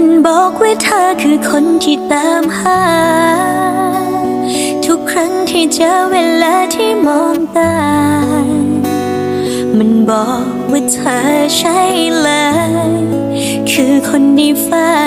ันบอกว่าเธอคือคนที่ตามหา ทุกครั้งที่เจอเวลาที่มองตา มันบอกว่าเธอใช่เลย คือคนในฝัน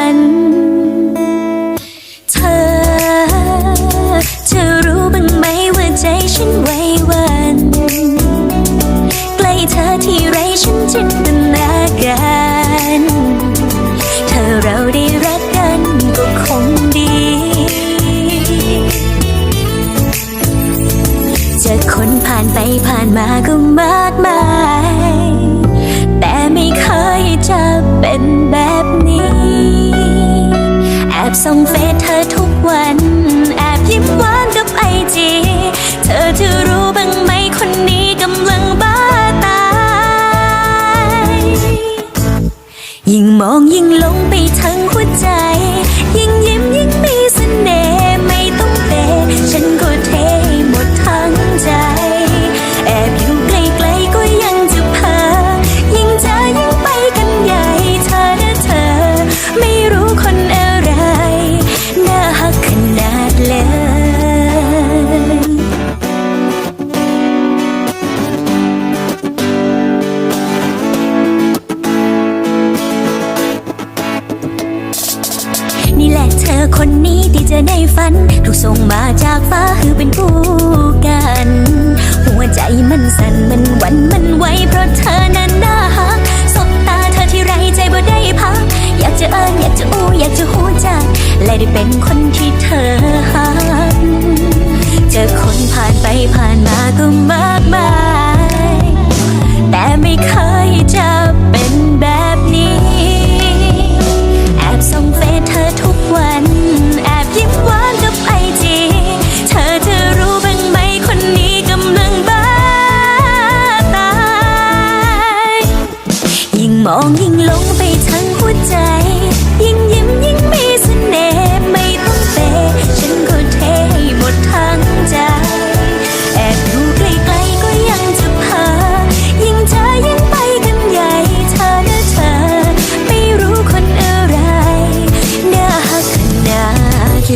ไปผ่านมาก็มากมาย แต่ไม่เคยจะเป็นแบบนี้ แอบส่งเฟซเธอทุกวัน แอบยิ้มหว และเธอคนนี้ที่เจอในฝันถูกส่งมาจากฟ้าคือเป็นคู่กัน หัวใจมันสั่นมันหวันมันไหวเพราะเธอนั้นน่าฮักสบตาเธอที่ไรใจบ่ได้พัก อยากจะเอิญอยากจะอู้อยากจะหูจักและได้เป็นคนที่เธอ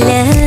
ด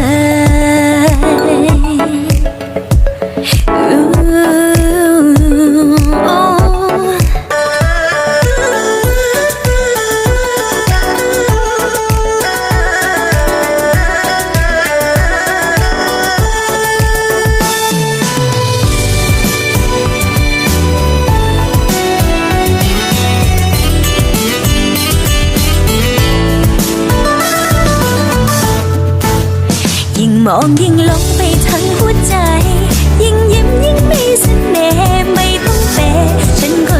มองยิ่งหลงไปทั้งหัวใจ ยิ่งยิ้มยิ่งมีเสน่ห์ไม่ต้องเปฉันก็